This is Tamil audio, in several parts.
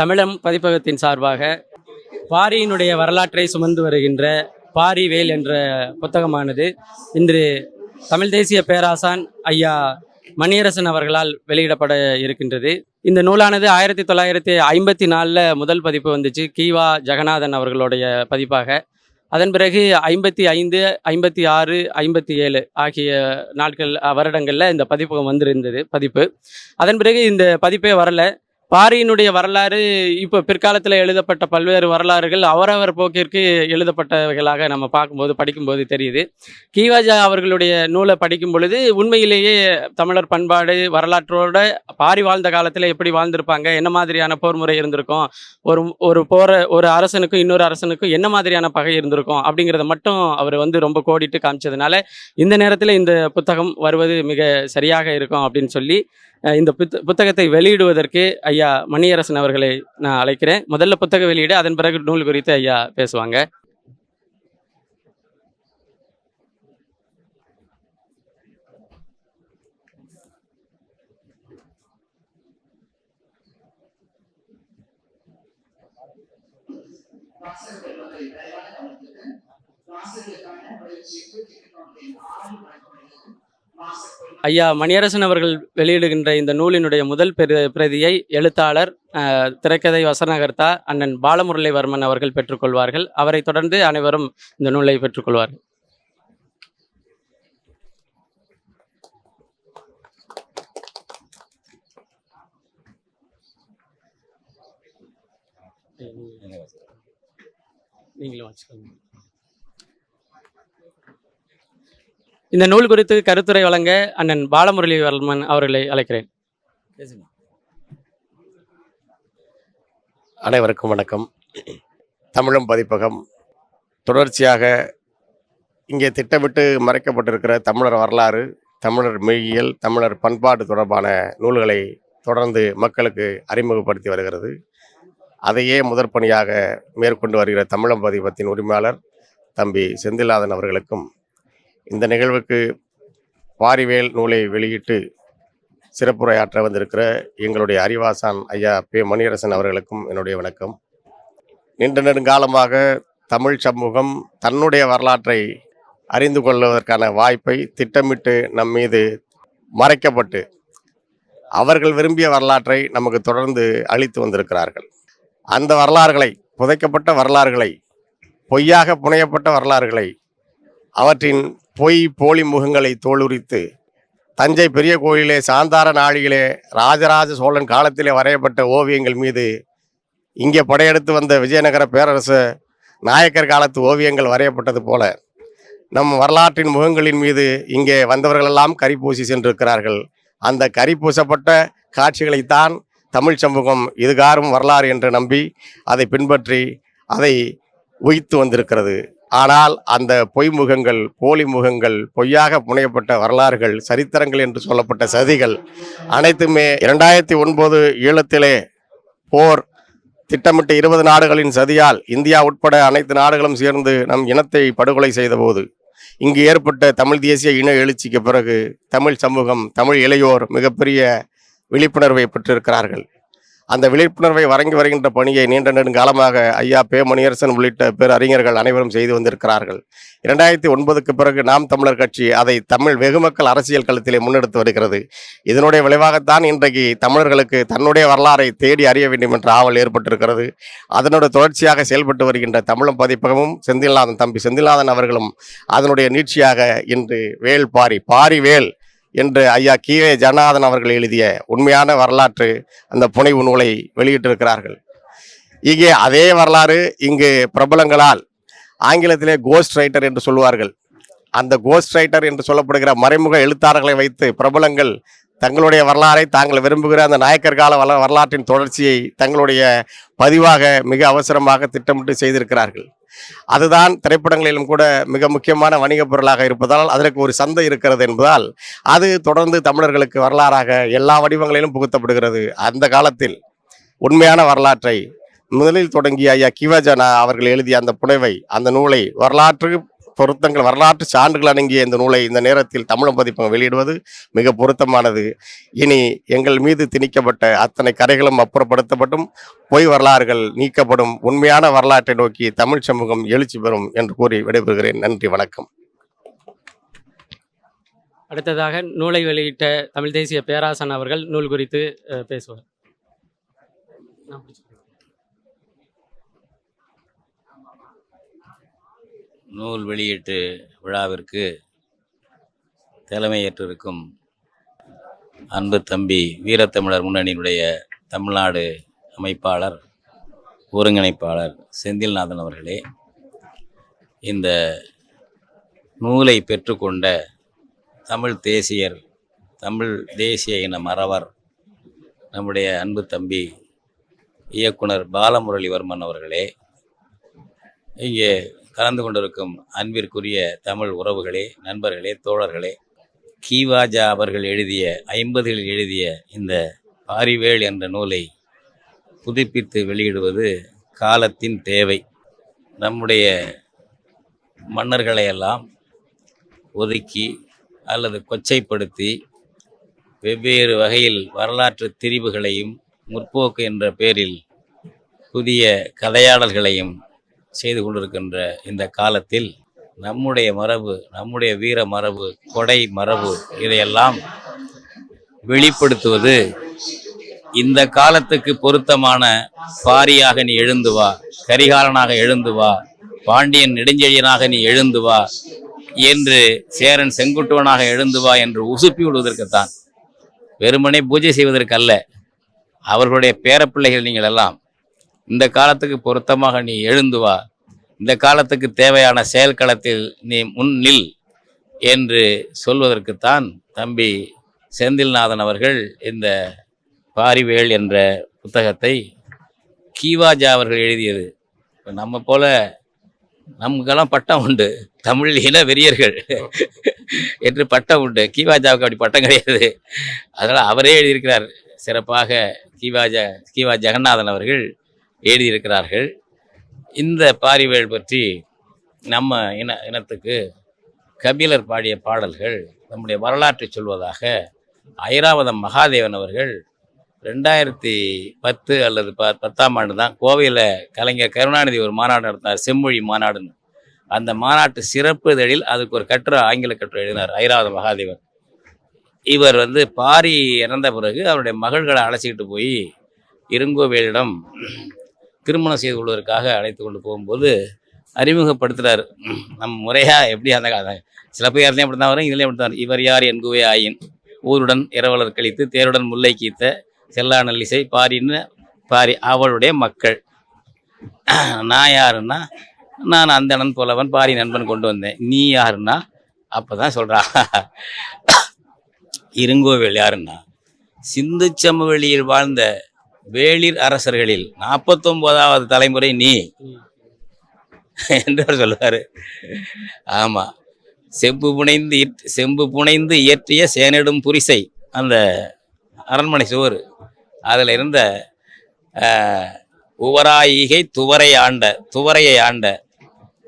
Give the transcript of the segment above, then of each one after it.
தமிழம் பதிப்பகத்தின் சார்பாக பாரியினுடைய வரலாற்றை சுமந்து வருகின்ற பாரி வேல் என்ற புத்தகமானது இன்று தமிழ் தேசிய பேராசான் ஐயா மணியரசன் அவர்களால் வெளியிடப்பட இருக்கின்றது. இந்த நூலானது ஆயிரத்தி தொள்ளாயிரத்தி ஐம்பத்தி நாலில் முதல் பதிப்பு வந்துச்சு. கீவா ஜெகநாதன் அவர்களுடைய பதிப்பாக. அதன் பிறகு ஐம்பத்தி ஐந்து ஐம்பத்தி ஆறு ஐம்பத்தி ஏழு ஆகிய நாட்கள் வருடங்களில் இந்த பதிப்பகம் வந்திருந்தது பதிப்பு. அதன் பிறகு இந்த பதிப்பே வரல. பாரியினுடைய வரலாறு இப்போ பிற்காலத்தில் எழுதப்பட்ட பல்வேறு வரலாறுகள் அவரவர் போக்கிற்கு எழுதப்பட்டவைகளாக நம்ம பார்க்கும்போது படிக்கும்போது தெரியுது. கீவாஜா அவர்களுடைய நூலை படிக்கும் பொழுது உண்மையிலேயே தமிழர் பண்பாடு வரலாற்றோட பாரி வாழ்ந்த காலத்தில் எப்படி வாழ்ந்திருப்பாங்க என்ன மாதிரியான போர் முறை இருந்திருக்கும் ஒரு ஒரு போற ஒரு அரசனுக்கும் இன்னொரு அரசனுக்கும் என்ன மாதிரியான பகை இருந்திருக்கும் அப்படிங்கிறத மட்டும் அவர் வந்து ரொம்ப கோடிட்டு காமிச்சதுனால இந்த நேரத்தில் இந்த புத்தகம் வருவது மிக சரியாக இருக்கும் அப்படின்னு சொல்லி இந்த புத்த புத்தகத்தை வெளியிடுவதற்கு ஐயா மணியரசன் அவர்களை நான் அழைக்கிறேன். முதல்ல புத்தக வெளியீடு அதன் பிறகு நூல் குறித்து ஐயா பேசுவாங்க. ஐயா மணியரசன் அவர்கள் வெளியிடுகின்ற இந்த நூலினுடைய முதல் பிரதியை எழுத்தாளர் திரைக்கதை வசனகர்த்தா அண்ணன் பாலமுரளிவர்மன் அவர்கள் பெற்றுக்கொள்வார்கள். அவரை தொடர்ந்து அனைவரும் இந்த நூலை பெற்றுக்கொள்வார்கள். நீங்களும் வச்சுக்கோங்க இந்த நூல் குறித்து கருத்துரை வழங்க அண்ணன் பாலமுரளிவர்மன் அவர்களை அழைக்கிறேன். அனைவருக்கும் வணக்கம். தமிழும் பதிப்பகம். தொடர்ச்சியாக இங்கே திட்டமிட்டு மறைக்கப்பட்டிருக்கிற தமிழர் வரலாறு தமிழர் மெய்யியல் தமிழர் பண்பாடு தொடர்பான நூல்களை தொடர்ந்து மக்களுக்கு அறிமுகப்படுத்தி வருகிறது. அதையே முதற்பணியாக மேற்கொண்டு வருகிற தமிழம் பதிப்பத்தின் உரிமையாளர் தம்பி செந்தில்நாதன் அவர்களுக்கும் இந்த நிகழ்வுக்கு பாரிவேல் நூலை வெளியிட்டு சிறப்புரையாற்ற வந்திருக்கிற எங்களுடைய அறிவாசான் ஐயா பே. மணியரசன் அவர்களுக்கும் என்னுடைய வணக்கம். நீண்ட நெடுங்காலமாக தமிழ் சமூகம் தன்னுடைய வரலாற்றை அறிந்து கொள்வதற்கான வாய்ப்பை திட்டமிட்டு நம் மீது மறைக்கப்பட்டு அவர்கள் விரும்பிய வரலாற்றை நமக்கு தொடர்ந்து அளித்து வந்திருக்கிறார்கள். அந்த வரலாறுகளை புதைக்கப்பட்ட வரலாறுகளை பொய்யாக புனையப்பட்ட வரலாறுகளை அவற்றின் பொய் போலி முகங்களை தோலுரித்து தஞ்சை பெரிய கோயிலே சாந்தார நாளிலே ராஜராஜ சோழன் காலத்திலே வரையப்பட்ட ஓவியங்கள் மீது இங்கே படையெடுத்து வந்த விஜயநகர பேரரசு நாயக்கர் காலத்து ஓவியங்கள் வரையப்பட்டது போல நம் வரலாற்றின் முகங்களின் மீது இங்கே வந்தவர்களெல்லாம் கரி பூசி சென்றிருக்கிறார்கள். அந்த கரி பூசப்பட்ட காட்சிகளைத்தான் தமிழ் சமூகம் இதுகாரும் வரலாறு என்று நம்பி அதை பின்பற்றி அதை உயித்து வந்திருக்கிறது. ஆனால் அந்த பொய் முகங்கள் போலி முகங்கள் பொய்யாக புனையப்பட்ட வரலாறுகள் சரித்திரங்கள் என்று சொல்லப்பட்ட சதிகள் அனைத்துமே இரண்டாயிரத்தி ஒன்பது ஈழத்திலே போர் திட்டமிட்ட இருபது நாடுகளின் சதியால் இந்தியா உட்பட அனைத்து நாடுகளும் சேர்ந்து நம் இனத்தை படுகொலை செய்தபோது இங்கு ஏற்பட்ட தமிழ் தேசிய இன எழுச்சிக்கு பிறகு தமிழ் சமூகம் தமிழ் இளையோர் மிகப்பெரிய விழிப்புணர்வை பெற்றிருக்கிறார்கள். அந்த விழிப்புணர்வை வழங்கி வருகின்ற பணியை நீண்ட நெடுங்காலமாக ஐயா பே மணியரசன் உள்ளிட்ட பேர் அறிஞர்கள் அனைவரும் செய்து வந்திருக்கிறார்கள். இரண்டாயிரத்தி ஒன்பதுக்கு பிறகு நாம் தமிழர் கட்சி அதை தமிழ் வெகுமக்கள் அரசியல் களத்திலே முன்னெடுத்து வருகிறது. இதனுடைய விளைவாகத்தான் இன்றைக்கு தமிழர்களுக்கு தன்னுடைய வரலாறை தேடி அறிய வேண்டும் என்ற ஆவல் ஏற்பட்டிருக்கிறது. அதனுடைய தொடர்ச்சியாக செயல்பட்டு வருகின்ற தமிழம் பதிப்பகமும் செந்தில்நாதன் தம்பி செந்தில்நாதன் அவர்களும் அதனுடைய நீட்சியாக இன்று வேல் பாரி பாரி வேல் என்று ஐயா கீழே ஜனநாதன் அவர்கள் எழுதிய உண்மையான வரலாற்று அந்த புனைவு நூலை வெளியிட்டிருக்கிறார்கள். இங்கே அதே வரலாறு இங்கு பிரபலங்களால் ஆங்கிலத்திலே கோஸ்ட் ரைட்டர் என்று சொல்வார்கள் அந்த கோஸ்ட் ரைட்டர் என்று சொல்லப்படுகிற மறைமுக எழுத்தாளர்களை வைத்து பிரபலங்கள் தங்களுடைய வரலாறை தாங்கள் விரும்புகிற அந்த நாயக்கர் கால வரலாற்றின் தொடர்ச்சியை தங்களுடைய பதிவாக மிக அவசரமாக திட்டமிட்டு செய்திருக்கிறார்கள். அதுதான் திரைப்படங்களிலும் கூட மிக முக்கியமான வணிகப் பொருளாக இருப்பதால் அதற்கு ஒரு சந்தை இருக்கிறது என்பதால் அது தொடர்ந்து தமிழர்களுக்கு வரலாறாக எல்லா வடிவங்களிலும் புகுத்தப்படுகிறது. அந்த காலத்தில் உண்மையான வரலாற்றை முதலில் தொடங்கிய ஐயா கிவஜனா அவர்கள் எழுதிய அந்த புனைவை அந்த நூலை வரலாற்று பொருத்தங்கள் வரலாற்று சான்றுகள் அடங்கிய இந்த நூலை இந்த நேரத்தில் தமிழ் பதிப்பகம் வெளியிடுவது மிக பொருத்தமானது. இனி எங்கள் மீது திணிக்கப்பட்ட அத்தனை கரைகளும் அப்புறப்படுத்தப்பட்டும் பொய் வரலாறுகள் நீக்கப்படும் உண்மையான வரலாற்றை நோக்கி தமிழ் சமூகம் எழுச்சி பெறும் என்று கூறி விடைபெறுகிறேன். நன்றி வணக்கம். அடுத்ததாக நூலை வெளியிட்ட தமிழ் தேசிய பேராசன் அவர்கள் நூல் குறித்து பேசுவார். நூல் வெளியீட்டு விழாவிற்கு தலைமையேற்றிருக்கும் அன்பு தம்பி வீரத்தமிழர் முன்னணியினுடைய தமிழ்நாடு அமைப்பாளர் ஒருங்கிணைப்பாளர் செந்தில்நாதன் அவர்களே இந்த நூலை பெற்றுக்கொண்ட தமிழ் தேசியர் தமிழ் தேசிய இன மறவர் நம்முடைய அன்பு தம்பி இயக்குனர் பாலமுரளிவர்மன் அவர்களே இங்கே கலந்து கொண்டிருக்கும் அன்பிற்குரிய தமிழ் உறவுகளே நண்பர்களே தோழர்களே கீவாஜா அவர்கள் எழுதிய ஐம்பதில் எழுதிய இந்த பாரிவேள் என்ற நூலை புதுப்பித்து வெளியிடுவது காலத்தின் தேவை. நம்முடைய மன்னர்களையெல்லாம் ஒதுக்கி அல்லது கொச்சைப்படுத்தி வெவ்வேறு வகையில் வரலாற்று திரிவுகளையும் முற்போக்கு என்ற பெயரில் புதிய கதையாடல்களையும் செய்து கொண்டிருக்கின்ற இந்த காலத்தில் நம்முடைய மரபு நம்முடைய வீர மரபு கொடை மரபு இதையெல்லாம் வெளிப்படுத்துவது இந்த காலத்துக்கு பொருத்தமான பாரியாக நீ எழுந்து வா கரிகாலனாக எழுந்து வா பாண்டியன் நெடுஞ்செழியனாக நீ எழுந்து வா என்று சேரன் செங்குட்டுவனாக எழுந்து வா என்று உசுப்பி விடுவதற்குத்தான். வெறுமனே பூஜை செய்வதற்கல்ல. அவர்களுடைய பேரப்பிள்ளைகள் நீங்கள் எல்லாம் இந்த காலத்துக்கு பொருத்தமாக நீ எழுந்து வா. இந்த காலத்துக்கு தேவையான செயல்களத்தில் நீ முன்னில் என்று சொல்வதற்குத்தான் தம்பி செந்தில்நாதன் அவர்கள் இந்த பாரிவேல் என்ற புத்தகத்தை கீவாஜா அவர்கள் எழுதியது. இப்போ நம்ம போல நமக்கெல்லாம் பட்டம் உண்டு. தமிழ் இன வெறியர்கள் என்று பட்டம் உண்டு. கீவாஜாவுக்கு அப்படி பட்டம் கிடையாது. அதனால் அவரே எழுதியிருக்கிறார். சிறப்பாக கீவாஜா கீவா ஜெகநாதன் அவர்கள் எழுதியிருக்கிறார்கள் இந்த பாரிவேள் பற்றி நம்ம இன இனத்துக்கு கபிலர் பாடிய பாடல்கள் நம்முடைய வரலாற்றை சொல்வதாக ஐராவதம் மகாதேவன் அவர்கள் ரெண்டாயிரத்தி பத்து அல்லது ப பத்தாம் ஆண்டு தான் கோவையில் கலைஞர் கருணாநிதி ஒரு மாநாடு நடத்தினார் செம்மொழி மாநாடுன்னு. அந்த மாநாட்டு சிறப்பு இதழில் அதுக்கு ஒரு கட்டுரை ஆங்கில கட்டுரை எழுதினார் ஐராவத மகாதேவன். இவர் வந்து பாரி இறந்த பிறகு அவருடைய மகள்களை அழைச்சிக்கிட்டு போய் இருங்கோவேலிடம் திருமணம் செய்து கொள்வதற்காக அழைத்து கொண்டு போகும்போது அறிமுகப்படுத்துகிறார் நம் முறையாக எப்படி அந்த கா- சிலப்பதிகாரத்தையும் அப்படி தான் வரும் இதுலேயும் அப்படி தான் இவர் யார் என்குவே ஆயின் ஊருடன் இரவலர் கழித்து தேருடன் முல்லை கீத்த செல்லா நல்லிசை பாரின்னு பாரி அவளுடைய மக்கள். நான் யாருன்னா நான் அந்த அண்ணன் போலவன் பாரி நண்பன் கொண்டு வந்தேன். நீ யாருன்னா? அப்பதான் சொல்கிறா இருங்கோவேல் யாருன்னா? சிந்து சமவெளியில் வாழ்ந்த வேளிர் அரசர்களில் நாற்பத்தொன்பதாவது தலைமுறை நீ. என்று அவர் சொல்லுவாரு. ஆமா. செம்பு புனைந்து செம்பு புனைந்து இயற்றிய சேனிடும் புரிசை அந்த அரண்மனை சுவர். அதுல இருந்த உவராயிகை துவரை ஆண்ட துவரையை ஆண்ட.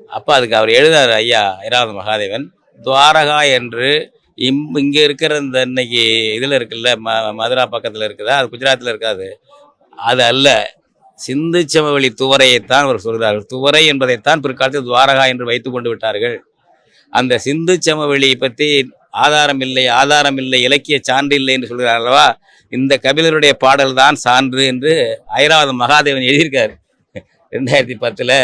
அப்போ அதுக்கு அவர் எழுதார் ஐயா ஐராவத மகாதேவன் துவாரகா என்று இம் இங்க இருக்கிற இந்த இன்னைக்கு இதில் இருக்குல்ல ம மதுரா பக்கத்துல இருக்குதா? அது குஜராத்தில் இருக்காது. அது அல்ல. சிந்து சமவெளி துவரையைத்தான் அவர் சொல்கிறார்கள். துவரை என்பதைத்தான் பிற்காலத்தில் துவாரகா என்று வைத்து கொண்டு விட்டார்கள். அந்த சிந்து சமவெளி பற்றி ஆதாரம் இல்லை ஆதாரம் இல்லை இலக்கிய சான்று இல்லை என்று சொல்கிறார் அல்லவா? இந்த கபிலருடைய பாடல் தான் சான்று என்று ஐராவது மகாதேவன் எழுதியிருக்கார். ரெண்டாயிரத்தி பத்தில்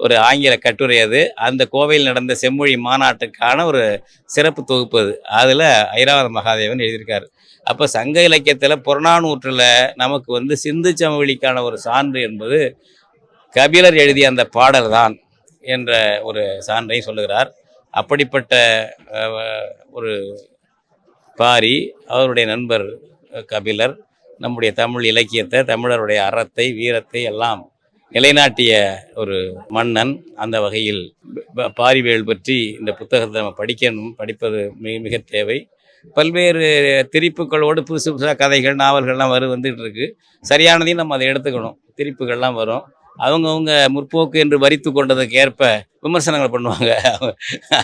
ஒரு ஆங்கில கட்டுரை அது. அந்த கோவையில் நடந்த செம்மொழி மாநாட்டுக்கான ஒரு சிறப்பு தொகுப்பு அது. அதில் ஐராவத மகாதேவன் எழுதியிருக்காரு. அப்போ சங்க இலக்கியத்தில் புறநானூற்றில் நமக்கு வந்து சிந்து சமவெளிக்கான ஒரு சான்று என்பது கபிலர் எழுதிய அந்த பாடல் தான் என்ற ஒரு சான்றை சொல்லுகிறார். அப்படிப்பட்ட ஒரு பாரி அவருடைய நண்பர் கபிலர் நம்முடைய தமிழ் இலக்கியத்தை தமிழருடைய அறத்தை வீரத்தை எல்லாம் நிலைநாட்டிய ஒரு மன்னன் அந்த வகையில் பாரிவேல் பற்றி இந்த புத்தகத்தை நம்ம படிக்கணும். படிப்பது மிக மிக தேவை. பல்வேறு திரிப்புகளோடு புதுசு புதுசாக கதைகள் நாவல்கள்லாம் வரு வந்துட்டு இருக்கு சரியானதையும் நம்ம அதை எடுத்துக்கணும். திரிப்புகள்லாம் வரும். அவங்கவுங்க முற்போக்கு என்று வரித்து கொண்டதுக்கு ஏற்ப விமர்சனங்கள் பண்ணுவாங்க.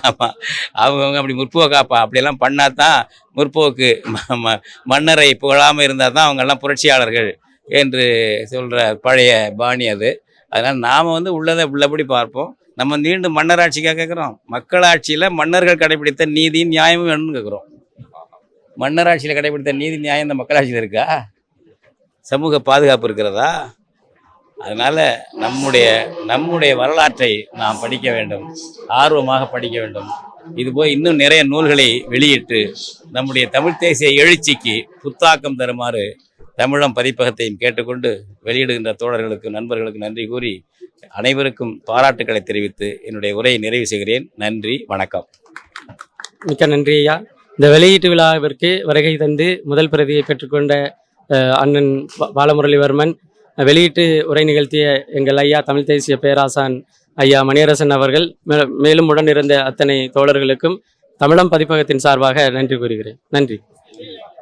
ஆமாம் அவங்கவுங்க அப்படி முற்போக்காப்பா அப்படியெல்லாம் பண்ணால் தான் முற்போக்கு ம- மன்னரை புகழாமல் இருந்தால் தான் அவங்கெல்லாம் புரட்சியாளர்கள். என்று சொல்கிற பழைய பாணி அது. அதனால் நாம் வந்து உள்ளதை உள்ளபடி பார்ப்போம். நம்ம மீண்டும் மன்னராட்சிக்காக கேட்குறோம். மக்களாட்சியில் மன்னர்கள் கடைபிடித்த நீதியும் நியாயமும் வேணும்னு கேட்குறோம். மன்னராட்சியில் கடைபிடித்த நீதி நியாயம் இந்த மக்களாட்சியில் இருக்கா? சமூக பாதுகாப்பு இருக்கிறதா? அதனால் நம்முடைய நம்முடைய வரலாற்றை நாம் படிக்க வேண்டும். ஆர்வமாக படிக்க வேண்டும். இது போய் இன்னும் நிறைய நூல்களை வெளியிட்டு நம்முடைய தமிழ் தேசிய எழுச்சிக்கு புத்தாக்கம் தருமாறு தமிழம் பதிப்பகத்தையும் கேட்டுக்கொண்டு வெளியிடுகின்ற தோழர்களுக்கு நண்பர்களுக்கு நன்றி கூறி அனைவருக்கும் பாராட்டுக்களை தெரிவித்து என்னுடைய உரையை நிறைவு செய்கிறேன். நன்றி வணக்கம். மிக்க நன்றி ஐயா. இந்த வெளியீட்டு விழாவிற்கு வருகை தந்து முதல் பிரதியை பெற்றுக்கொண்ட அஹ், அண்ணன் பா- பாலமுரளிவர்மன் வெளியீட்டு உரை நிகழ்த்திய எங்கள் ஐயா தமிழ் தேசிய பேராசான் ஐயா மணியரசன் அவர்கள் மேலும் உடன் இருந்த அத்தனை தோழர்களுக்கும் தமிழம் பதிப்பகத்தின் சார்பாக நன்றி கூறுகிறேன். நன்றி.